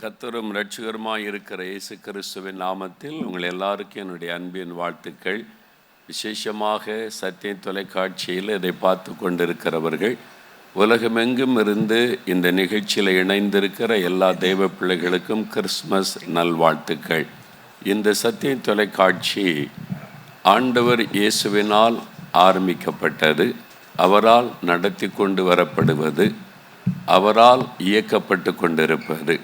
கத்தரும் ரட்சகருமாய் இருக்கிற இயேசு கிறிஸ்துவின் நாமத்தில் உங்கள் எல்லாருக்கும் என்னுடைய அன்பின் வாழ்த்துக்கள். விசேஷமாக சத்திய தொலைக்காட்சியில் இதை பார்த்து கொண்டிருக்கிறவர்கள் உலகமெங்கும் இருந்து இந்த நிகழ்ச்சியில் இணைந்திருக்கிற எல்லா தெய்வ பிள்ளைகளுக்கும் கிறிஸ்மஸ் நல்வாழ்த்துக்கள். இந்த சத்திய தொலைக்காட்சி ஆண்டவர் இயேசுவினால் ஆரம்பிக்கப்பட்டது. அவரால் நடத்தி கொண்டு வரப்படுவது. அவரால் இயக்கப்பட்டு கொண்டிருப்பது.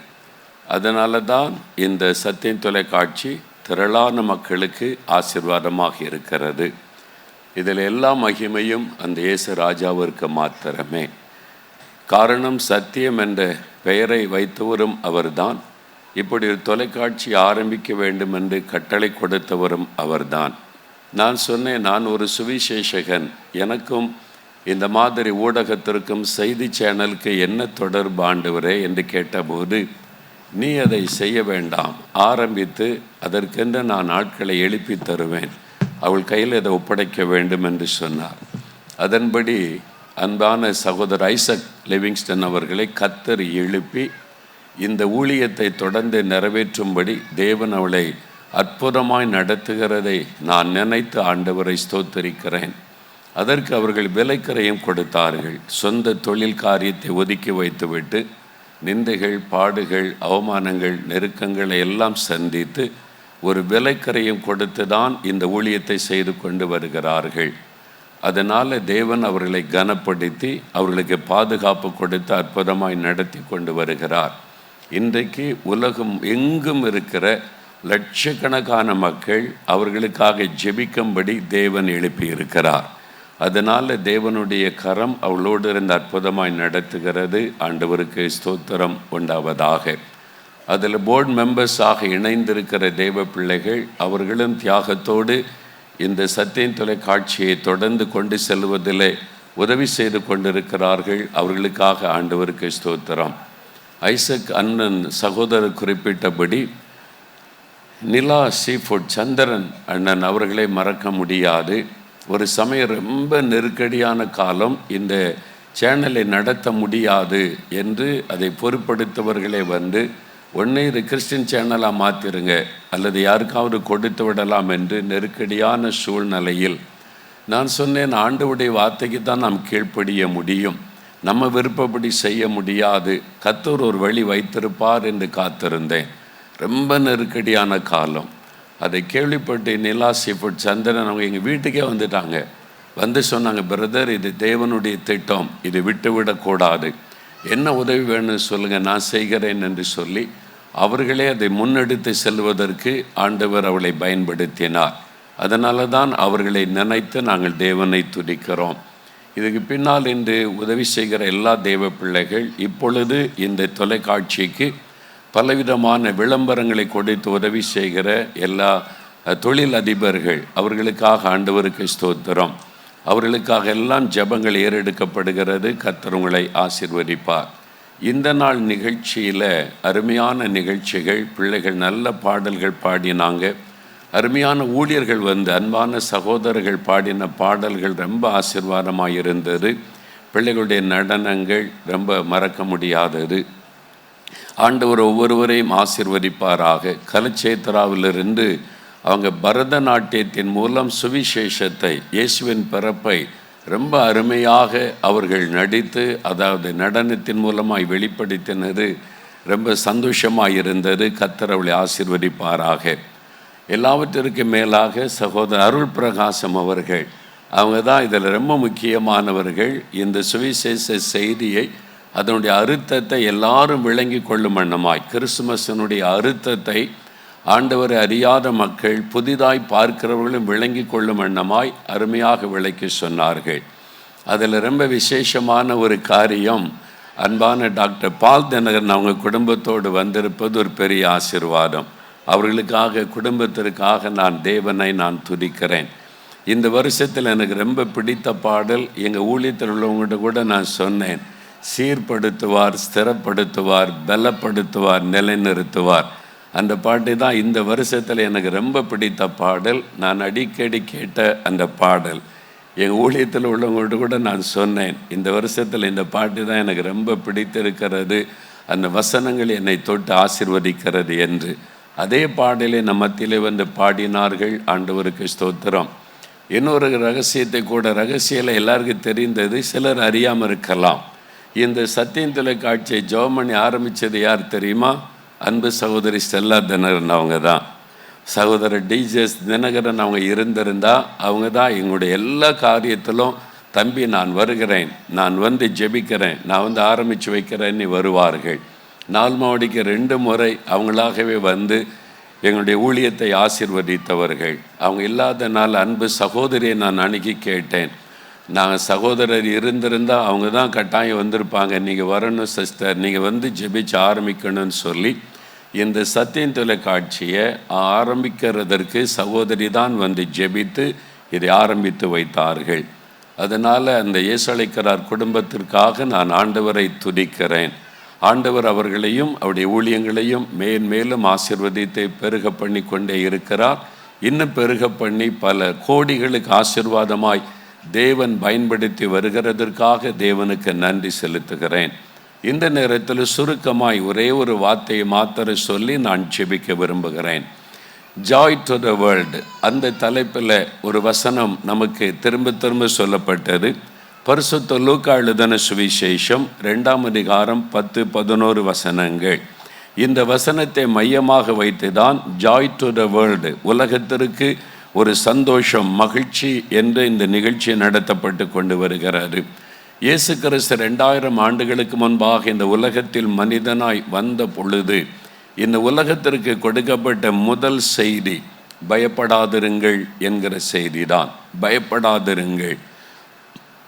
அதனால தான் இந்த சத்தியம் தொலைக்காட்சி திரளான மக்களுக்கு ஆசிர்வாதமாக இருக்கிறது. இதில் எல்லா மகிமையும் அந்த இயேசு ராஜாவிற்கு மாத்திரமே. காரணம் சத்தியம் என்ற பெயரை வைத்தவரும் அவர்தான். இப்படி ஒரு தொலைக்காட்சி ஆரம்பிக்க வேண்டும் என்று கட்டளை கொடுத்தவரும் அவர்தான். நான் சொன்னேன் நான் ஒரு சுவிசேஷகன். எனக்கும் இந்த மாதிரி ஊடகத்திற்கும் செய்தி சேனலுக்கு என்ன தொடர்பு ஆண்டவரே என்று கேட்டபோது நீ அதை செய்ய வேண்டாம். ஆரம்பித்து அதற்கென்று நான் ஆட்களை எழுப்பி தருவேன். அவள் கையில் இதை ஒப்படைக்க வேண்டும் என்று சொன்னார். அதன்படி அன்பான சகோதரர் ஐசக் லிவிங்ஸ்டன் அவர்களை கத்தர் எழுப்பி இந்த ஊழியத்தை தொடர்ந்து நிறைவேற்றும்படி தேவன் அவளை அற்புதமாய் நடத்துகிறதை நான் நினைத்து ஆண்டவரை ஸ்தோத்தரிக்கிறேன். அதற்கு அவர்கள் விலைக்கரையும் கொடுத்தார்கள். சொந்த தொழில் காரியத்தை ஒதுக்கி வைத்துவிட்டு நிந்தைகள் பாடுகள் அவமானங்கள் நெருக்கங்களை எல்லாம் சந்தித்து ஒரு விலைக்கரையும் கொடுத்து தான் இந்த ஊழியத்தை செய்து கொண்டு வருகிறார்கள். அதனால் தேவன் அவர்களை கனப்படுத்தி அவர்களுக்கு பாதுகாப்பு கொடுத்து அற்புதமாய் நடத்தி கொண்டு வருகிறார். இன்றைக்கு உலகம் எங்கும் இருக்கிற லட்சக்கணக்கான மக்கள் அவர்களுக்காக ஜெபிக்கும்படி தேவன் எழுப்பியிருக்கிறார். அதனால் தேவனுடைய கரம் அவளோடு இருந்து அற்புதமாய் நடத்துகிறது. ஆண்டவருக்கு ஸ்தோத்திரம் உண்டாவதாக. அதில் போர்டு மெம்பர்ஸாக இணைந்திருக்கிற தேவ பிள்ளைகள் அவர்களும் தியாகத்தோடு இந்த சத்தியம் தொலைக்காட்சியை தொடர்ந்து கொண்டு செல்வதில் உதவி செய்து கொண்டிருக்கிறார்கள். அவர்களுக்காக ஆண்டவருக்கு ஸ்தோத்திரம். ஐசக் அண்ணன் சகோதரர் குறிப்பிட்டபடி நிலா சீஃபுட் சந்திரன் அண்ணன் அவர்களை மறக்க முடியாது. ஒரு சமயம் ரொம்ப நெருக்கடியான காலம். இந்த சேனலை நடத்த முடியாது என்று அதை பொறுப்படுத்தவர்களே வந்து ஒன்று இது கிறிஸ்டின் சேனலாக மாற்றிருங்க அல்லது யாருக்காவது கொடுத்து விடலாம் என்று நெருக்கடியான சூழ்நிலையில் நான் சொன்னேன் ஆண்டவுடைய வார்த்தைக்கு தான் நாம் கீழ்ப்படிய முடியும். நம்ம விருப்பப்படி செய்ய முடியாது. கத்தூர் ஒரு வழி வைத்திருப்பார் என்று காத்திருந்தேன். ரொம்ப நெருக்கடியான காலம். அதை கேள்விப்பட்டு நிலா சீஃபுட் சந்திரன் அவங்க எங்கள் வீட்டுக்கே வந்துட்டாங்க. வந்து சொன்னாங்க பிரதர் இது தேவனுடைய திட்டம். இது விட்டு விடக்கூடாது என்ன உதவி வேணும்னு சொல்லுங்கள் நான் செய்கிறேன் என்று சொல்லி அவர்களே அதை முன்னெடுத்து செல்வதற்கு ஆண்டவர் அவளை பயன்படுத்தினார். அதனால தான் அவர்களை நினைத்து நாங்கள் தேவனை துதிக்கிறோம். இதுக்கு பின்னால் இன்று உதவி செய்கிற எல்லா தேவ பிள்ளைகள் இப்பொழுது இந்த தொலைக்காட்சிக்கு பலவிதமான விளம்பரங்களை கொடுத்து உதவி செய்கிற எல்லா தொழில் அதிபர்கள் அவர்களுக்காக ஆண்டவருக்கு ஸ்தோத்திரம். அவர்களுக்காக எல்லாம் ஜபங்கள் ஏறெடுக்கப்படுகிறது. கத்தருங்களை ஆசிர்வதிப்பார். இந்த நாள் நிகழ்ச்சியில் அருமையான நிகழ்ச்சிகள் பிள்ளைகள் நல்ல பாடல்கள் பாடினாங்க. அருமையான ஊழியர்கள் வந்து அன்பான சகோதரர்கள் பாடின பாடல்கள் ரொம்ப ஆசிர்வாதமாக இருந்தது பிள்ளைகளுடைய நடனங்கள் ரொம்ப மறக்க முடியாதது. ஆண்டவர் ஒவ்வொருவரையும் ஆசிர்வதிப்பாராக. கலச்சேத்திராவிலிருந்து அவங்க பரதநாட்டியத்தின் மூலம் சுவிசேஷத்தை இயேசுவின் பிறப்பை ரொம்ப அருமையாக அவர்கள் நடித்து அதாவது நடனத்தின் மூலமாய் வெளிப்படுத்தினது ரொம்ப சந்தோஷமாக இருந்தது. கத்தரவளை ஆசிர்வதிப்பாராக. எல்லாவற்றிற்கும் மேலாக சகோதரர் அருள் பிரகாசம் அவர்கள் அவங்க தான் இதில் ரொம்ப முக்கியமானவர்கள். இந்த சுவிசேஷ செய்தியை அதனுடைய அறுத்தத்தை எல்லாரும் விளங்கி கொள்ளும் வண்ணமாய். கிறிஸ்துமஸினுடைய அறுத்தத்தை ஆண்டவரை அறியாத மக்கள் புதிதாய் பார்க்கிறவர்களும் விளங்கி கொள்ளும் வண்ணமாய் அருமையாக விளக்கி சொன்னார்கள். அதில் ரொம்ப விசேஷமான ஒரு காரியம் அன்பான டாக்டர் பால் தினகரன் அவங்க குடும்பத்தோடு வந்திருப்பது ஒரு பெரிய ஆசிர்வாதம். அவர்களுக்காக குடும்பத்திற்காக நான் தேவனை நான் துதிக்கிறேன். இந்த வருஷத்தில் எனக்கு ரொம்ப பிடித்த பாடல் எங்கள் ஊழியத்தில் உள்ளவங்கள்ட்ட கூட நான் சொன்னேன். சீர்படுத்துவார் ஸ்திரப்படுத்துவார் பலப்படுத்துவார் நிலைநிறுத்துவார். அந்த பாட்டு தான் இந்த வருஷத்தில் எனக்கு ரொம்ப பிடித்த பாடல். நான் அடிக்கடி கேட்ட அந்த பாடல். எங்கள் ஊழியத்தில் உள்ளவங்கள்ட்ட கூட நான் சொன்னேன் இந்த வருஷத்தில் இந்த பாட்டு தான் எனக்கு ரொம்ப பிடித்திருக்கிறது. அந்த வசனங்கள் என்னை தொட்டு ஆசிர்வதிக்கிறது என்று. அதே பாடலை நம் மத்தியிலே வந்து பாடினார்கள் ஆண்டவருக்கு ஸ்தோத்திரம். இன்னொரு ரகசியத்தை கூட ரகசியில் எல்லாருக்கும் தெரிந்தது சிலர் அறியாமல் இருக்கலாம். இந்த சத்தியம் தொலைக்காட்சியை பண்ணி ஆரம்பித்தது யார் தெரியுமா? அன்பு சகோதரி ஸ்டெல்லா தினகரன் அவங்க தான். சகோதரர் டிஜெஸ் தினகரன் அவங்க இருந்திருந்தா அவங்க தான் எங்களுடைய எல்லா காரியத்திலும் தம்பி நான் வருகிறேன். நான் வந்து ஜெபிக்கிறேன். நான் வந்து ஆரம்பித்து வைக்கிறேன்னு வருவார்கள். நாள் மாவடிக்கு ரெண்டு முறை அவங்களாகவே வந்து எங்களுடைய ஊழியத்தை ஆசிர்வதித்தவர்கள். அவங்க இல்லாத நாள் அன்பு சகோதரியை நான் அணுகி கேட்டேன். நாங்கள் சகோதரர் இருந்திருந்தால் அவங்க தான் கட்டாயம் வந்திருப்பாங்க. நீங்கள் வரணும் சிஸ்டர் நீங்கள் வந்து ஜெபிச்சு ஆரம்பிக்கணும்னு சொல்லி இந்த சத்தியம் தொலைக்காட்சியை ஆரம்பிக்கிறதற்கு சகோதரி தான் வந்து ஜெபித்து இதை ஆரம்பித்து வைத்தார்கள். அதனால் அந்த இயேசழைக்கிறார் குடும்பத்திற்காக நான் ஆண்டவரை துதிக்கிறேன். ஆண்டவர் அவர்களையும் அவருடைய ஊழியங்களையும் மேன்மேலும் ஆசிர்வதித்தை பெருக பண்ணி கொண்டே இருக்கிறார். இன்னும் பெருக பண்ணி பல கோடிகளுக்கு ஆசிர்வாதமாய் தேவன் பயன்படுத்தி வருகிறதற்காக தேவனுக்கு நன்றி செலுத்துகிறேன். இந்த நேரத்தில் சுருக்கமாய் ஒரே ஒரு வார்த்தையை மாத்திர சொல்லி நான் செபிக்க விரும்புகிறேன். ஜாய் டு த வேர்ல்டு அந்த தலைப்பில் ஒரு வசனம் நமக்கு திரும்ப திரும்ப சொல்லப்பட்டது. பரிசுத்த லூக்கா எழுதன சுவிசேஷம் ரெண்டாம் அதிகாரம் பத்து பதினோரு வசனங்கள். இந்த வசனத்தை மையமாக வைத்து தான் ஜாய் டு த வேர்ல்டு உலகத்திற்கு ஒரு சந்தோஷம் மகிழ்ச்சி என்று இந்த நிகழ்ச்சி நடத்தப்பட்டு கொண்டு வருகிறது இயேசு கிறிஸ்து ரெண்டாயிரம் ஆண்டுகளுக்கு முன்பாக இந்த உலகத்தில் மனிதனாய் வந்த பொழுது இந்த உலகத்திற்கு கொடுக்கப்பட்ட முதல் செய்தி பயப்படாதிருங்கள் என்கிற செய்தி தான் பயப்படாதிருங்கள்.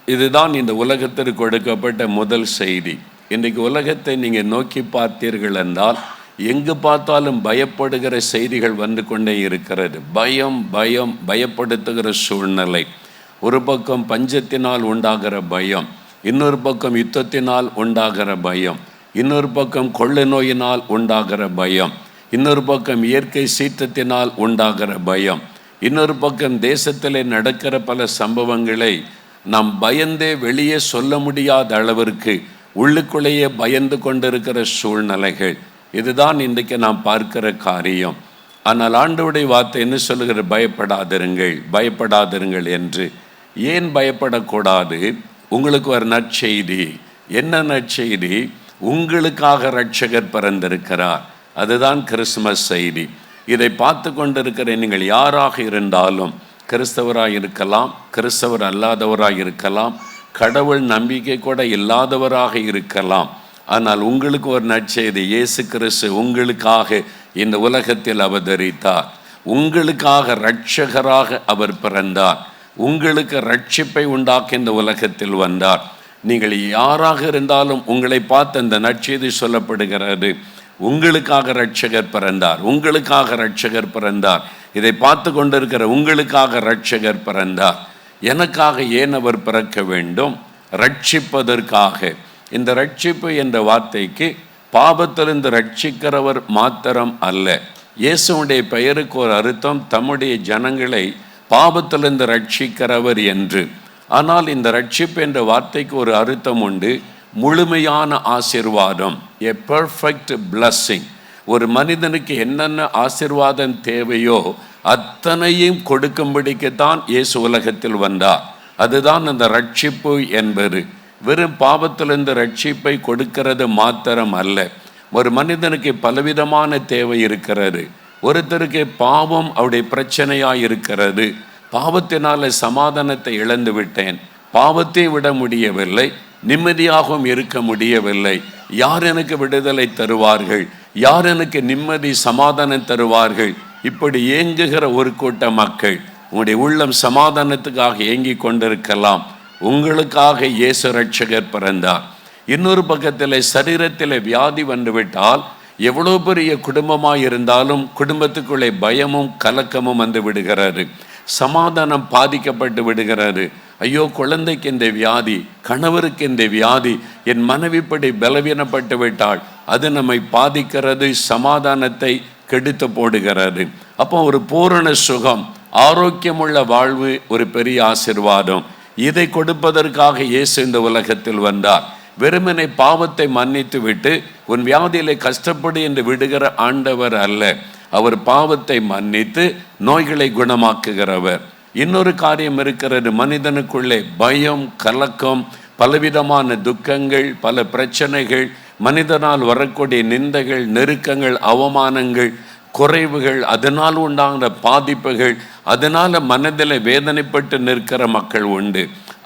இதுதான் இந்த உலகத்திற்கு கொடுக்கப்பட்ட முதல் செய்தி. இன்றைக்கு உலகத்தை நீங்கள் நோக்கி பார்த்தீர்கள் என்றால் எங்கு பார்த்தாலும் பயப்படுகிற செய்திகள் வந்து கொண்டே இருக்கிறது. பயம் பயம் பயப்படுத்துகிற சூழ்நிலை. ஒரு பக்கம் பஞ்சத்தினால் உண்டாகிற பயம் இன்னொரு பக்கம் யுத்தத்தினால் உண்டாகிற பயம் இன்னொரு பக்கம் கொள்ளை நோயினால் உண்டாகிற பயம் இன்னொரு பக்கம் இயற்கை சீற்றத்தினால் உண்டாகிற பயம் இன்னொரு பக்கம் தேசத்திலே நடக்கிற பல சம்பவங்களை நாம் பயந்தே வெளியே சொல்ல முடியாத அளவிற்கு உள்ளுக்குள்ளேயே பயந்து கொண்டிருக்கிற சூழ்நிலைகள். இதுதான் இன்றைக்கு நாம் பார்க்கிற காரியம். ஆனால் ஆண்டவுடைய வார்த்தை என்ன சொல்லுகிற பயப்படாதிருங்கள் பயப்படாதிருங்கள் என்று. ஏன் பயப்படக்கூடாது? உங்களுக்கு ஒரு நற்செய்தி. என்ன நற்செய்தி? உங்களுக்காக ரட்சகர் பிறந்திருக்கிறார். அதுதான் கிறிஸ்துமஸ் செய்தி. இதை பார்த்து கொண்டிருக்கிற நீங்கள் யாராக இருந்தாலும் கிறிஸ்தவராக இருக்கலாம் கிறிஸ்தவர் அல்லாதவராக இருக்கலாம் கடவுள் நம்பிக்கை கூட இல்லாதவராக இருக்கலாம் ஆனால் உங்களுக்கு ஒரு நற்செய்தி இயேசு கிறிஸ்து உங்களுக்காக இந்த உலகத்தில் அவதரித்தார். உங்களுக்காக இரட்சகராக அவர் பிறந்தார். உங்களுக்கு ரட்சிப்பை உண்டாக்க இந்த உலகத்தில் வந்தார். நீங்கள் யாராக இருந்தாலும் உங்களை பார்த்து அந்த நற்செய்தி சொல்லப்படுகிறது. உங்களுக்காக ரட்சகர் பிறந்தார். உங்களுக்காக ரட்சகர் பிறந்தார். இதை பார்த்து கொண்டிருக்கிற உங்களுக்காக ரட்சகர் பிறந்தார். எனக்காக ஏன் அவர் பிறக்க வேண்டும்? ரட்சிப்பதற்காக இந்த ரட்சிப்பு என்ற வார்த்தைக்கு பாபத்திலிருந்து ரட்சிக்கிறவர் மாத்திரம் அல்ல. இயேசுடைய பெயருக்கு ஒரு அர்த்தம் தம்முடைய ஜனங்களை பாபத்திலிருந்து ரட்சிக்கிறவர் என்று. ஆனால் இந்த ரட்சிப்பு என்ற வார்த்தைக்கு ஒரு அர்த்தம் உண்டு முழுமையான ஆசிர்வாதம் எ பர்ஃபெக்ட் பிளஸ்ஸிங் ஒரு மனிதனுக்கு என்னென்ன ஆசிர்வாதம் தேவையோ அத்தனையும் கொடுக்கும்படிக்குத்தான் இயேசு உலகத்தில் வந்தார். அதுதான் அந்த ரட்சிப்பு என்பது. வெறும் பாவத்திலிருந்து ரட்சிப்பை கொடுக்கிறது மாத்திரம் அல்ல. ஒரு மனிதனுக்கு பலவிதமான தேவை இருக்கிறது. ஒருத்தருக்கு பாவம் அவருடைய பிரச்சனையாக இருக்கிறது. பாவத்தினால சமாதானத்தை இழந்து விட்டேன். பாவத்தை விட முடியவில்லை. நிம்மதியாகவும் இருக்க முடியவில்லை. யார் எனக்கு விடுதலை தருவார்கள்? யார் எனக்கு நிம்மதி சமாதானம் தருவார்கள்? இப்படி ஏங்குகிற ஒரு கூட்ட மக்கள் உங்களுடைய உள்ளம் சமாதானத்துக்காக ஏங்கி கொண்டிருக்கலாம். உங்களுக்காக இயேசு ரட்சகர் பிறந்தார். இன்னொரு பக்கத்தில் சரீரத்தில் வியாதி வந்துவிட்டால் எவ்வளோ பெரிய குடும்பமாக இருந்தாலும் குடும்பத்துக்குள்ளே பயமும் கலக்கமும் வந்து விடுகிறாரு. சமாதானம் பாதிக்கப்பட்டு விடுகிறாரு. ஐயோ குழந்தைக்கு இந்த வியாதி கணவருக்கு இந்த வியாதி என் மனைவிப்படி பலவீனப்பட்டு விட்டால் அது நம்மை பாதிக்கிறது சமாதானத்தை கெடுத்து போடுகிறது. அப்போ ஒரு பூரண சுகம் ஆரோக்கியமுள்ள வாழ்வு ஒரு பெரிய ஆசிர்வாதம். இதை கொடுப்பதற்காக இயேசு இந்த உலகத்தில் வந்தார். வெறுமனை பாவத்தை மன்னித்து விட்டு உன் வியாதியிலே கஷ்டப்படு என்று விடுகிற ஆண்டவர் அல்ல. அவர் பாவத்தை மன்னித்து நோய்களை குணமாக்குகிறவர். இன்னொரு காரியம் இருக்கிறது. மனிதனுக்குள்ளே பயம் கலக்கம் பலவிதமான துக்கங்கள் பல பிரச்சனைகள் மனிதனால் வரக்கூடிய நிந்தைகள் நெருக்கங்கள் அவமானங்கள் குறைவுகள் அதனால் உண்டாகிற பாதிப்புகள் அதனால் மனதில் வேதனைப்பட்டு நிற்கிற மக்கள் உண்டு.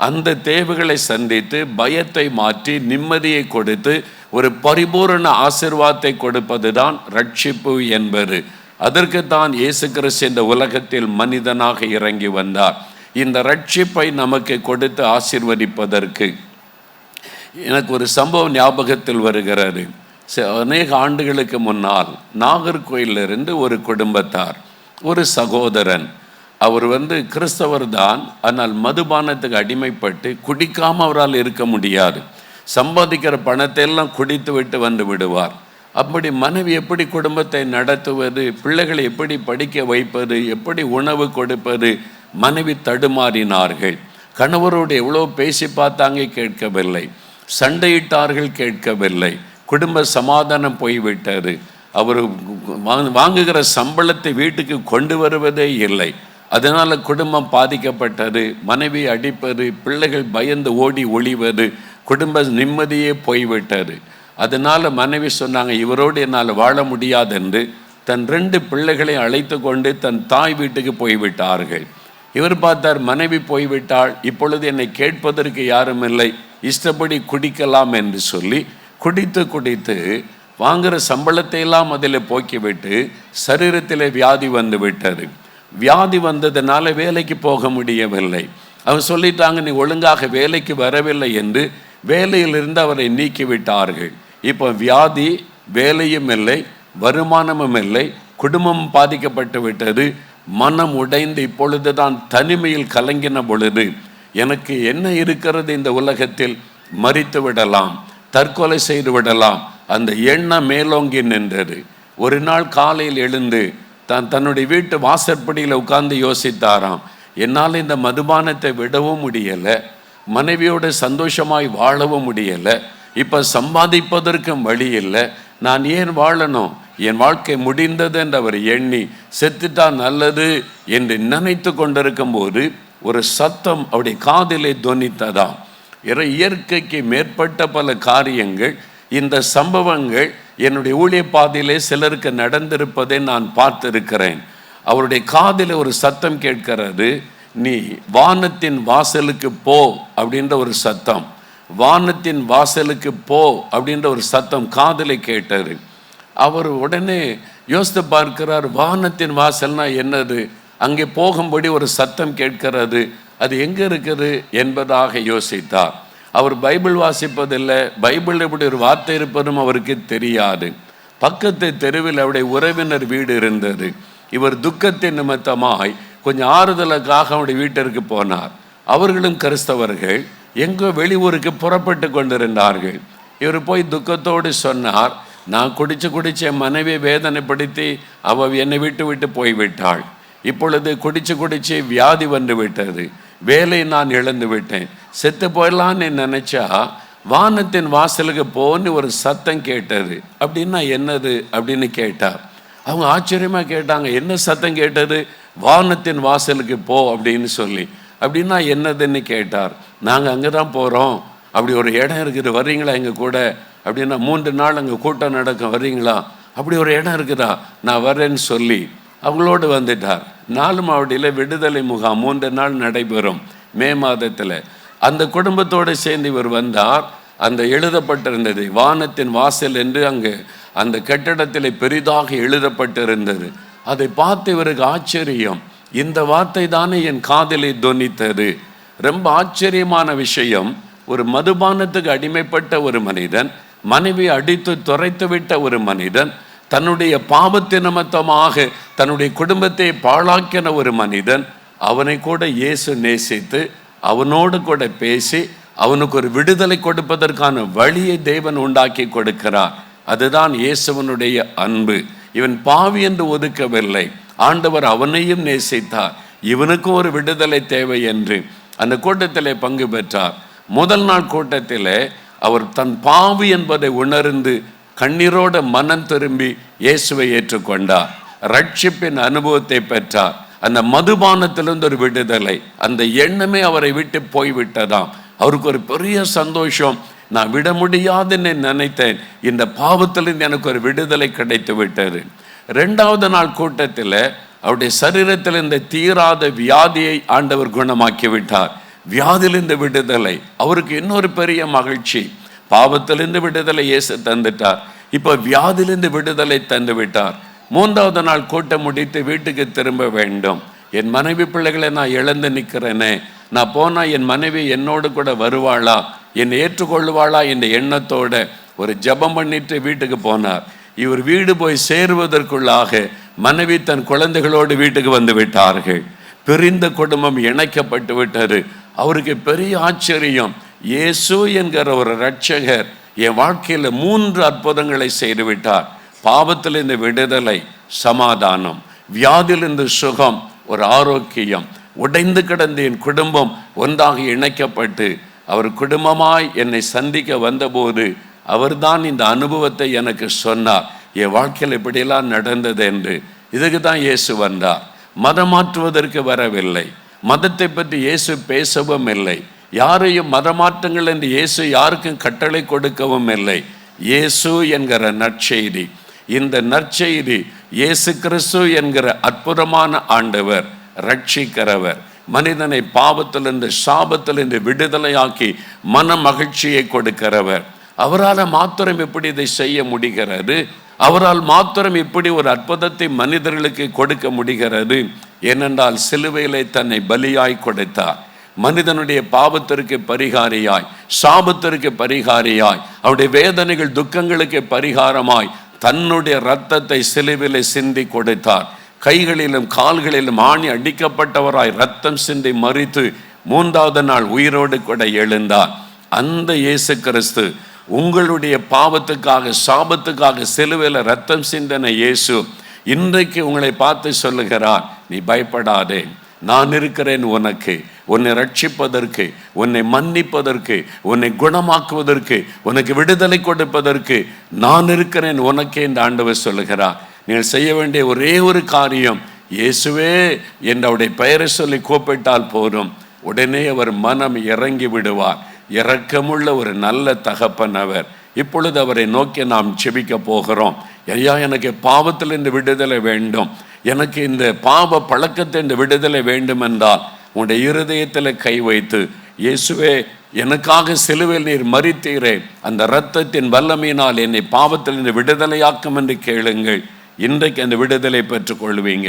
அந்த தேவைகளை சந்தித்து பயத்தை மாற்றி நிம்மதியை கொடுத்து ஒரு பரிபூரண ஆசிர்வாதத்தை கொடுப்பது தான் ரட்சிப்பு என்பது. அதற்கு தான் இயேசு கிறிஸ்து இந்த உலகத்தில் மனிதனாக இறங்கி வந்தார். இந்த ரட்சிப்பை நமக்கு கொடுத்து ஆசிர்வதிப்பதற்கு எனக்கு ஒரு சம்பவம் ஞாபகத்தில் வருகிறது. அநேக ஆண்டுகளுக்கு முன்னால் நாகர்கோயிலிருந்து ஒரு குடும்பத்தார் ஒரு சகோதரன் அவர் வந்து கிறிஸ்தவர் தான் ஆனால் மதுபானத்துக்கு அடிமைப்பட்டு குடிக்காமல் அவரால் இருக்க முடியாது. சம்பாதிக்கிற பணத்தை எல்லாம் குடித்து விட்டு வந்து விடுவார். அப்படி மனைவி எப்படி குடும்பத்தை நடத்துவது பிள்ளைகளை எப்படி படிக்க வைப்பது எப்படி உணவு கொடுப்பது மனைவி தடுமாறினார்கள். கணவரோடு எவ்வளோ பேசி பார்த்தாங்க கேட்கவில்லை. சண்டையிட்டார்கள் கேட்கவில்லை. குடும்ப சமாதானம் போய்விட்டது. அவர் வாங்குகிற சம்பளத்தை வீட்டுக்கு கொண்டு வருவதே இல்லை. அதனால் குடும்பம் பாதிக்கப்பட்டது. மனைவி அடிப்பது பிள்ளைகள் பயந்து ஓடி ஒளிவது குடும்ப நிம்மதியே போய்விட்டது. அதனால் மனைவி சொன்னாங்க இவரோடு என்னால் வாழ முடியாதென்று. தன் ரெண்டு பிள்ளைகளை அழைத்து கொண்டு தன் தாய் வீட்டுக்கு போய்விட்டார்கள். இவர் பார்த்தார் மனைவி போய்விட்டாள். இப்பொழுது என்னை கேட்பதற்கு யாரும் இல்லை. இஷ்டப்படி குடிக்கலாம் என்று சொல்லி குடித்து குடித்து வாங்குகிற சம்பளத்தை எல்லாம் அதில் போக்கிவிட்டு சரீரத்தில் வியாதி வந்து விட்டது. வியாதி வந்ததுனால வேலைக்கு போக முடியவில்லை. அவர் சொல்லிட்டாங்க நீ ஒழுங்காக வேலைக்கு வரவில்லை என்று வேலையிலிருந்து அவரை நீக்கிவிட்டார்கள். இப்போ வியாதி வேலையும் இல்லை வருமானமும் இல்லை குடும்பம் பாதிக்கப்பட்டு விட்டது. மனம் உடைந்து இப்பொழுது தான் தனிமையில் கலங்கின பொழுது எனக்கு என்ன இருக்கிறது இந்த உலகத்தில்? மறித்து விடலாம். தற்கொலை செய்து விடலாம். அந்த எண்ணம் மேலோங்கி நின்றது. ஒரு நாள் காலையில் எழுந்து தான் தன்னுடைய வீட்டு வாசற்படியில் உட்கார்ந்து யோசித்தாராம். என்னால் இந்த மதுபானத்தை விடவும் முடியலை. மனைவியோடு சந்தோஷமாய் வாழவும் முடியலை. இப்போ சம்பாதிப்பதற்கும் வழி இல்லை. நான் ஏன் வாழணும்? என் வாழ்க்கை முடிந்தது என்று அவர் எண்ணி செத்துட்டா நல்லது என்று நினைத்து கொண்டிருக்கும் போது ஒரு சத்தம் அவருடைய காதிலே துவனித்ததாம் இயற்கைக்கு மேற்பட்ட பல காரியங்கள் இந்த சம்பவங்கள் என்னுடைய ஊழிய பாதையிலே சிலருக்கு நடந்திருப்பதை நான் பார்த்திருக்கிறேன். அவருடைய காதில் ஒரு சத்தம் கேட்கிறது நீ வானத்தின் வாசலுக்கு போ அப்படின்ற ஒரு சத்தம். வானத்தின் வாசலுக்கு போ அப்படின்ற ஒரு சத்தம் காதில் கேட்டார் அவர் உடனே யோசித்து பார்க்கிறார் வானத்தின் வாசல்னா என்னது? அங்கே போகும்படி ஒரு சத்தம் கேட்கிறது. அது எங்கே இருக்குது என்பதாக யோசித்தார். அவர் பைபிள் வாசிப்பதில்லை பைபிள் இப்படி ஒரு வார்த்தை இருப்பதும் அவருக்கு தெரியாது. பக்கத்து தெருவில் அவருடைய உறவினர் வீடு இருந்தது. இவர் துக்கத்தின் நிமித்தமாய் கொஞ்சம் ஆறுதலுக்காக அவருடைய வீட்டிற்கு போனார். அவர்களும் கிறிஸ்தவர்கள் எங்கோ வெளியூருக்கு புறப்பட்டு கொண்டிருந்தார்கள். இவர் போய் துக்கத்தோடு சொன்னார் நான் குடிச்சு குடிச்சு என் மனைவியை வேதனைப்படுத்தி அவ என்னை விட்டு விட்டு போய்விட்டாள். இப்பொழுது குடிச்சு குடிச்சு வியாதி வந்து விட்டது வேலை நான் இழந்து விட்டேன். செத்து போயிடலான்னு நினச்சா வானத்தின் வாசலுக்கு போன்னு ஒரு சத்தம் கேட்டது. அப்படின்னா என்னது? அப்படின்னு கேட்டார் அவங்க ஆச்சரியமாக கேட்டாங்க என்ன சத்தம் கேட்டது? வானத்தின் வாசலுக்கு போ அப்படின்னு சொல்லி. அப்படின்னா என்னதுன்னு கேட்டார். நாங்கள் அங்கே தான் போகிறோம் அப்படி ஒரு இடம் இருக்குது வர்றீங்களா எங்கள் கூட? அப்படின்னா மூன்று நாள் அங்கே கூட்டம் நடக்கும் வர்றீங்களா? அப்படி ஒரு இடம் இருக்குதா? நான் வரேன்னு சொல்லி அவங்களோடு வந்துட்டார். நாலு மாவட்டியில் விடுதலை முகாம் மூன்று நாள் நடைபெறும். மே மாதத்தில். அந்த குடும்பத்தோடு சேர்ந்து இவர் வந்தார். அந்த எழுதப்பட்டிருந்தது. வானத்தின் வாசல் என்று அங்கு அந்த கட்டடத்தில் பெரிதாக எழுதப்பட்டிருந்தது. அதை பார்த்து இவருக்கு ஆச்சரியம். இந்த வார்த்தை தானே என் காதலை தொனித்தது. ரொம்ப ஆச்சரியமான விஷயம். ஒரு மதுபானத்துக்கு அடிமைப்பட்ட ஒரு மனிதன் மனைவி அடித்து துரைத்து விட்ட ஒரு மனிதன் தன்னுடைய பாவத்தின் நிமித்தமாக தன்னுடைய குடும்பத்தை பாழாக்கின ஒரு மனிதன் அவனை கூட இயேசு நேசித்து அவனோடு கூட பேசி அவனுக்கு ஒரு விடுதலை கொடுப்பதற்கான வழியை தேவன் உண்டாக்கி கொடுக்கிறார். அதுதான் இயேசுவனுடைய அன்பு. இவன் பாவி என்று ஒதுக்கவில்லை. ஆண்டவர் அவனையும் நேசித்தார். இவனுக்கும் ஒரு விடுதலை தேவை என்று அந்த கூட்டத்திலே பங்கு பெற்றார். முதல் நாள் கூட்டத்திலே அவர் தன் பாவி என்பதை உணர்ந்து கண்ணீரோட மனம் திரும்பி இயேசுவை ஏற்றுக்கொண்டார். ரட்சிப்பின் அனுபவத்தை பெற்றார். அந்த மதுபானத்திலிருந்து ஒரு விடுதலை அந்த எண்ணமே அவரை விட்டு போய்விட்டதாம். அவருக்கு ஒரு பெரிய சந்தோஷம். நான் விட முடியாதுன்னு நினைத்தேன். இந்த பாவத்திலிருந்து எனக்கு ஒரு விடுதலை கிடைத்து விட்டது ரெண்டாவது நாள் கூட்டத்தில் அவருடைய சரீரத்தில் இந்த தீராத வியாதியை ஆண்டவர் குணமாக்கி விட்டார் வியாதியிலிருந்து விடுதலை. அவருக்கு இன்னொரு பெரிய மகிழ்ச்சி. பாவத்திலிருந்து விடுதலை இயேசு தந்துட்டார். இப்போ வியாதிலிருந்து விடுதலை தந்து விட்டார். மூன்றாவது நாள் கூட்டம் முடித்து வீட்டுக்கு திரும்ப வேண்டும். என் மனைவி பிள்ளைகளை நான் இழந்து நிற்கிறேனே. நான் போனால் என் மனைவி என்னோடு கூட வருவாளா? என்னை ஏற்றுக்கொள்வாளா என்ற எண்ணத்தோட ஒரு ஜெபம் பண்ணிட்டு வீட்டுக்கு போனார். இவர் வீடு போய் சேருவதற்குள்ளாக மனைவி தன் குழந்தைகளோடு வீட்டுக்கு வந்து விட்டார்கள். பிரிந்த குடும்பம் இணைக்கப்பட்டு விட்டது. அவருக்கு பெரிய ஆச்சரியம். இயேசு என்கிற ஒரு ரட்சகர் என் வாழ்க்கையில் மூன்று அற்புதங்களை செய்து விட்டார் பாவத்திலிருந்து விடுதலை சமாதானம் வியாதியிலிருந்து சுகம் ஒரு ஆரோக்கியம் உடைந்து கிடந்த என் குடும்பம் ஒன்றாக இணைக்கப்பட்டு அவர் குடும்பமாய் என்னை சந்திக்க வந்தபோது அவர்தான் இந்த அனுபவத்தை எனக்கு சொன்னார். என் வாழ்க்கையில் இப்படியெல்லாம் நடந்தது என்று. இதுக்கு தான் இயேசு வந்தார். மதம் மாற்றுவதற்கு வரவில்லை. மதத்தை பற்றி இயேசு பேசவும் இல்லை. யாரையும் மதமாற்றங்கள் என்று இயேசு யாருக்கும் கட்டளை கொடுக்கவும் இல்லை. இயேசு என்கிற நற்செய்தி. இந்த நற்செய்தி இயேசு கிறிஸ்து என்கிற அற்புதமான ஆண்டவர் ரட்சிக்கிறவர் மனிதனை பாவத்திலிருந்து சாபத்திலிருந்து விடுதலையாக்கி மன மகிழ்ச்சியை கொடுக்கிறவர். அவரால் மாத்திரம் எப்படி இதை செய்ய முடிகிறது? அவரால் மாத்திரம் இப்படி ஒரு அற்புதத்தை மனிதர்களுக்கு கொடுக்க முடிகிறது? ஏனென்றால் சிலுவையிலே தன்னை பலியாய் கொடுத்தார். மனிதனுடைய பாவத்திற்கு பரிகாரியாய் சாபத்திற்கு பரிகாரியாய் அவருடைய வேதனைகள் துக்கங்களுக்கு பரிகாரமாய் தன்னுடைய இரத்தத்தை சிலுவிலை சிந்தி கொடுத்தார். கைகளிலும் கால்களிலும் ஆணி அடிக்கப்பட்டவராய் ரத்தம் சிந்தி மறித்து மூன்றாவது நாள் உயிரோடு கூட எழுந்தார். அந்த இயேசு கிறிஸ்து உங்களுடைய பாவத்துக்காக சாபத்துக்காக சிலுவையில் ரத்தம் சிந்தன இயேசு இன்றைக்கு உங்களை பார்த்து சொல்லுகிறார் நீ பயப்படாதே. நான் இருக்கிறேன் உனக்கு. உன்னை ரட்சிப்பதற்கு உன்னை மன்னிப்பதற்கு உன்னை குணமாக்குவதற்கு உனக்கு விடுதலை கொடுப்பதற்கு நான் இருக்கிறேன் உனக்கே இந்த ஆண்டவர் சொல்லுகிறார். நீங்கள் செய்ய வேண்டிய ஒரே ஒரு காரியம் இயேசுவே என்று அவருடைய பெயரை சொல்லி கூப்பிட்டால் போதும். உடனே அவர் மனம் இறங்கி விடுவார். இறக்கமுள்ள ஒரு நல்ல தகப்பன் அவர். இப்பொழுது அவரை நோக்கி நாம் செபிக்க போகிறோம். ஐயா எனக்கு பாவத்திலிருந்து விடுதலை வேண்டும். எனக்கு இந்த பாவ பழக்கத்தை இந்த விடுதலை வேண்டும் என்றால் இருதயத்தில் கை வைத்து இயேசுவே எனக்காக சிலுவையில் நீர் மறித்தீரே அந்த இரத்தத்தின் வல்லமையினால் என்னை பாவத்திலிருந்து விடுதலையாக்கும் என்று கேளுங்கள். இன்றைக்கு அந்த விடுதலை பெற்றுக்கொள்வீங்க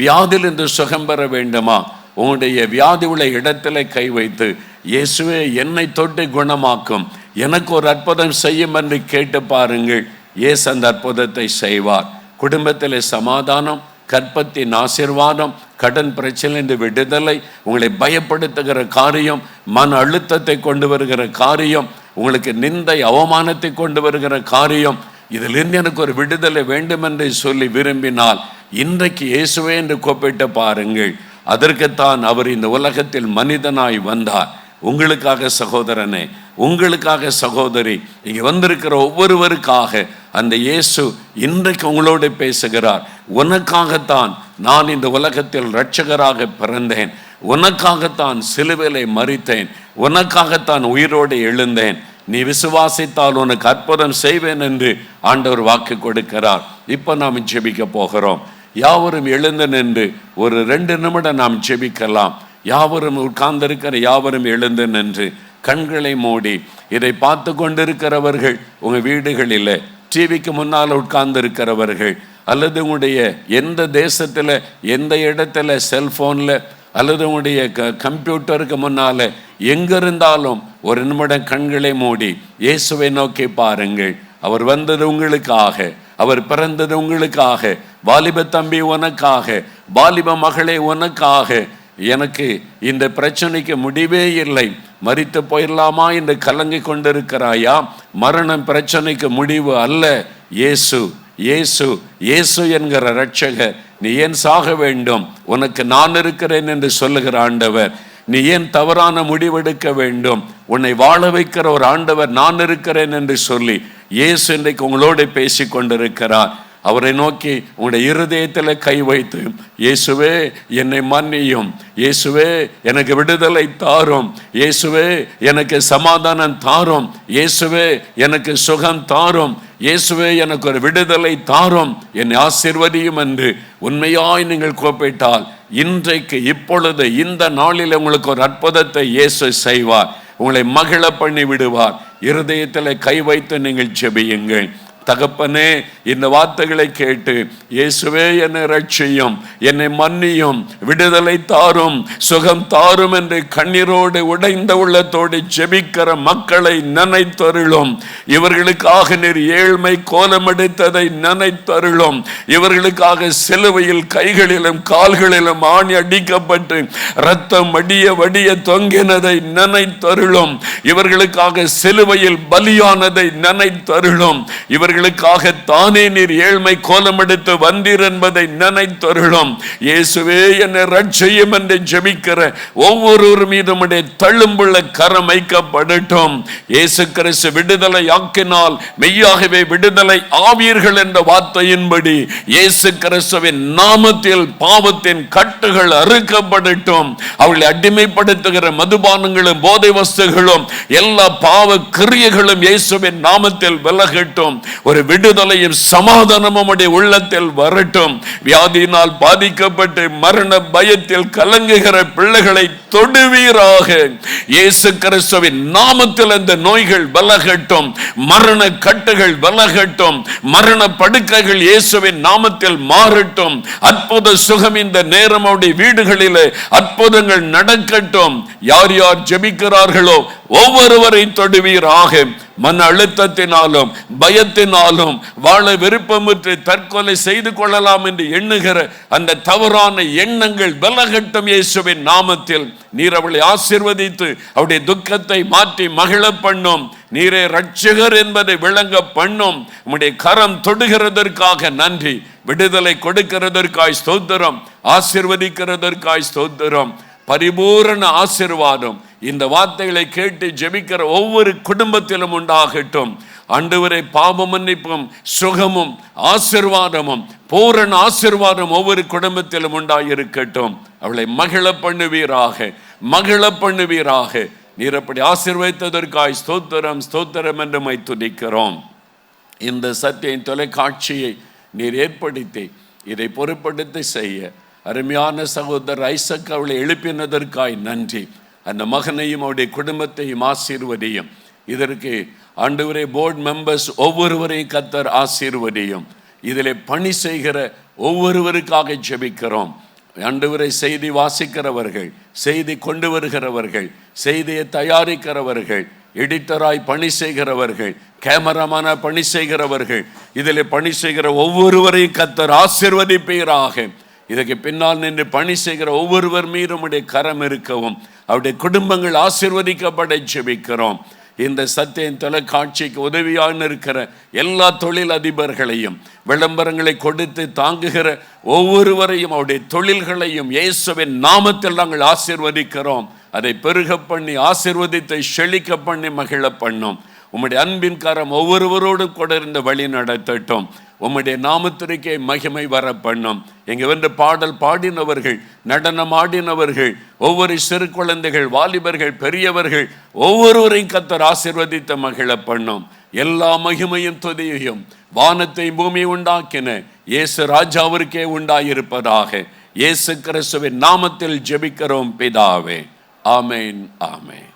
வியாதியிலிருந்து சுகம் பெற வேண்டுமா? உங்களுடைய வியாதி உள்ள இடத்துல கை வைத்து இயேசுவே என்னை தொட்டு குணமாக்கும். எனக்கு ஒரு அற்புதம் செய்யும் என்று கேட்டு பாருங்கள். இயேசு அந்த அற்புதத்தை செய்வார். குடும்பத்தில் சமாதானம் கற்பத்தின் ஆசிர்வாதம் கடன் பிரச்சனை விடுதலை உங்களை பயப்படுத்துகிற காரியம் மன அழுத்தத்தை கொண்டு வருகிற காரியம் உங்களுக்கு நிந்தை அவமானத்தை கொண்டு வருகிற காரியம் இதிலிருந்து எனக்கு ஒரு விடுதலை வேண்டும் என்று சொல்லி விரும்பினால் இன்றைக்கு இயேசுவே என்று கூப்பிட்டு பாருங்கள். அதற்குத்தான் அவர் இந்த உலகத்தில் மனிதனாய் வந்தார். உங்களுக்காக சகோதரனே உங்களுக்காக சகோதரி இங்கே வந்திருக்கிற ஒவ்வொருவருக்காக அந்த இயேசு இன்றைக்கு உங்களோடு பேசுகிறார். உனக்காகத்தான் நான் இந்த உலகத்தில் இரட்சகராக பிறந்தேன். உனக்காகத்தான் சிலுவிலை மறித்தேன் உனக்காகத்தான் உயிரோடு எழுந்தேன். நீ விசுவாசித்தால் உனக்கு அற்புதம் செய்வேன் என்று ஆண்டவர் வாக்கு கொடுக்கிறார். இப்போ நாம் ஜெபிக்க போகிறோம். யாவரும் எழுந்து நின்று ஒரு ரெண்டு நிமிடம் நாம் ஜெபிக்கலாம். யாவரும் உட்கார்ந்திருக்கிற யாவரும் எழுந்து நின்று கண்களை மூடி இதை பார்த்து கொண்டிருக்கிறவர்கள் உங்கள் வீடுகளில் டிவிக்கு முன்னால் உட்கார்ந்திருக்கிறவர்கள் அல்லது உங்களுடைய எந்த தேசத்தில் எந்த இடத்துல செல்ஃபோனில் அல்லது உங்களுடைய க கம்ப்யூட்டருக்கு முன்னால் எங்கே இருந்தாலும் ஒரு நிமிடம் கண்களை மூடி இயேசுவை நோக்கி பாருங்கள். அவர் வந்தது உங்களுக்காக அவர் பிறந்தது உங்களுக்காக வாலிப தம்பி உனக்காக வாலிப மகளே உனக்காக எனக்கு இந்த பிரச்சனைக்கு முடிவே இல்லை. மறித்து போயிடலாமா என்று கலங்கி கொண்டிருக்கிறாயா? மரணம் பிரச்சனைக்கு முடிவு அல்ல. இயேசு இயேசு இயேசு என்கிற ரட்சகர் நீ ஏன் சாக வேண்டும்? உனக்கு நான் இருக்கிறேன் என்று சொல்லுகிற ஆண்டவர் நீ ஏன் தவறான முடிவெடுக்க வேண்டும்? உன்னை வாழ வைக்கிற ஒரு ஆண்டவர் நான் இருக்கிறேன் என்று சொல்லி இயேசு இன்றைக்கு உங்களோடு பேசி கொண்டிருக்கிறார் அவரை நோக்கி உங்களுடைய இருதயத்தில் கை வைத்து இயேசுவே என்னை மன்னியும். இயேசுவே எனக்கு விடுதலை தாரும். இயேசுவே எனக்கு சமாதானம் தாரும். இயேசுவே எனக்கு சுகம் தாரும். இயேசுவே எனக்கு ஒரு விடுதலை தாரும். என்னை ஆசிர்வதியும் என்று உண்மையாய் நீங்கள் கூப்பிட்டால் இன்றைக்கு இப்பொழுது இந்த நாளில் உங்களுக்கு ஒரு அற்புதத்தை இயேசு செய்வார். உங்களை மகிழ பண்ணி விடுவார் இருதயத்தில் கை வைத்து நீங்கள் செபியுங்கள் தகப்பனே இந்த வார்த்தைகளை கேட்டு இயேசுவே என்னை ரட்சியும் என்னை மன்னியும் விடுதலை தாரும் சுகம் தாரும் என்று கண்ணீரோடு உடைந்த உள்ளத்தோடு ஜெபிக்கிற மக்களை நினைத்தருளும். இவர்களுக்காக நீர் ஏழ்மை கோலமெடுத்ததை நினைத்தருளும். இவர்களுக்காக சிலுவையில் கைகளிலும் கால்களிலும் ஆணி அடிக்கப்பட்டு ரத்தம் வடிய வடிய தொங்கினதை நினைத்தருளும். இவர்களுக்காக சிலுவையில் பலியானதை நினைத்தருளும். அவர்களுக்காக தானே நீர் ஏழ்மை கோலமெடுத்து வந்தீர் என்பதை நினைத்தருளும். இயேசுவே என்னை ரட்சையும் என்று ஜெபிக்கிற ஒவ்வொருவர் மீதும் தழும்புள்ள தள்ளும்புள்ள கரம் வைக்கப்படட்டும். இயேசு கிறிஸ்து விடுதலை ஆக்கினால் மெய்யாகவே விடுதலை ஆவீர்கள் என்ற வார்த்தையின்படி இயேசு கிறிஸ்துவின் நாமத்தில் பாவத்தின் கட்டுகள் அறுக்கப்படட்டும். அவளை அடிமைப்படுத்துகிற மதுபானங்களும் போதை வஸ்துகளும் எல்லா பாவ கிரியைகளும் இயேசுவின் நாமத்தில் விலகட்டும். ஒரு விடுதலையும் சமாதானமும் உடைய உள்ளத்தில் வரட்டும். வியாதியினால் பாதிக்கப்பட்டு மரண பயத்தில் கலங்குகிற பிள்ளைகளை தொடுவீராக. இயேசு கிறிஸ்துவின் நாமத்தில் அந்த நோய்கள் விலகட்டும் மரண கட்டுகள் விலகட்டும் மரண படுக்கைகள் இயேசுவின் நாமத்தில் மாறட்டும். அற்புத சுகம் இந்த நேரம் அவருடைய வீடுகளிலே அற்புதங்கள் நடக்கட்டும். யார் யார் ஜெபிக்கிறார்களோ ஒவ்வொருவரை தொடுவீராக. மன அழுத்தத்தினாலும் பயத்தினாலும் வாழ விருப்பமுற்று தற்கொலை செய்து கொள்ளலாம் என்று எண்ணுகிற அந்த தவறான எண்ணங்கள் விலகட்டும் இயேசுவின் நாமத்தில். நீர் அவளை ஆசிர்வதித்து அவருடைய துக்கத்தை மாற்றி மகிழ பண்ணும். நீரே ரட்சகர் என்பதை விளங்க பண்ணும். உம்முடைய கரம் தொடுகிறதற்காக நன்றி. விடுதலை கொடுக்கிறதற்காய் ஸ்தோத்திரம். ஆசிர்வதிக்கிறதற்காய் ஸ்தோத்திரம். பரிபூரண ஆசிர்வாதம். இந்த வார்த்தைகளை கேட்டு ஜெபிக்கிற ஒவ்வொரு குடும்பத்திலும் உண்டாகட்டும். அன்றுவரை பாப மன்னிப்பும் சுகமும் ஆசிர்வாதமும் பூரண ஆசிர்வாதம் ஒவ்வொரு குடும்பத்திலும் உண்டாயிருக்கட்டும். அவளை மகிழ பண்ணுவீராக மகிழ பண்ணுவீராக. நீர் அப்படி ஆசிர்வதித்ததற்காய் ஸ்தோத்திரம் ஸ்தோத்திரம் என்று மை துதிக்கிறோம். இந்த சத்தியின் தொலைக்காட்சியை நீர் ஏற்படுத்தி இதை பொறுப்படுத்தி செய்ய அருமையான சகோதரர் ஐசக் அவளை எழுப்பினதற்காய் நன்றி. அந்த மகனையும் அவருடைய குடும்பத்தையும் ஆசீர்வதியும். இதற்கு ஆண்டவரே போர்டு மெம்பர்ஸ் ஒவ்வொருவரையும் கத்தர் ஆசீர்வதியும். இதில் பணி செய்கிற ஒவ்வொருவருக்காக ஜெபிக்கிறோம். ஆண்டவரை செய்தி வாசிக்கிறவர்கள் செய்தி கொண்டு வருகிறவர்கள் செய்தியை தயாரிக்கிறவர்கள் எடிட்டராய் பணி செய்கிறவர்கள் கேமராமான பணி செய்கிறவர்கள் இதில் பணி செய்கிற ஒவ்வொருவரையும் கத்தர் ஆசிர்வதிப்பீராக. இதற்கு பின்னால் நின்று பணி செய்கிற ஒவ்வொருவர் மீதும் உடைய கரம் இருக்கவும் அவருடைய குடும்பங்கள் ஆசிர்வதிக்கப்பட ஜெபிக்கிறோம். இந்த சத்தியம் தொலைக்காட்சிக்கு உதவியாக இருக்கிற எல்லா தொழில் அதிபர்களையும் விளம்பரங்களை கொடுத்து தாங்குகிற ஒவ்வொருவரையும் அவருடைய தொழில்களையும் இயேசுவின் நாமத்தில் நாங்கள் ஆசிர்வதிக்கிறோம். அதை பெருக பண்ணி ஆசிர்வதித்தை செழிக்க பண்ணி மகிழ பண்ணும். உம்முடைய அன்பின் கரம் ஒவ்வொருவரோடும் கூட இருந்து வழி நடத்தட்டும். உம்முடைய நாமத்திற்கே மகிமை வர பண்ணும் எங்க வந்து பாடல் பாடினவர்கள் நடனம் ஆடினவர்கள் ஒவ்வொரு சிறு குழந்தைகள் வாலிபர்கள் பெரியவர்கள் ஒவ்வொருவரையும் கத்தர் ஆசிர்வதித்த மகிழ பண்ணும் எல்லா மகிமையும் துதியையும் வானத்தை பூமி உண்டாக்கின இயேசு ராஜாவிற்கே உண்டாயிருப்பதாக. இயேசு கிறிஸ்துவின் நாமத்தில் ஜெபிக்கிறோம் பிதாவே. ஆமேன் ஆமேன்.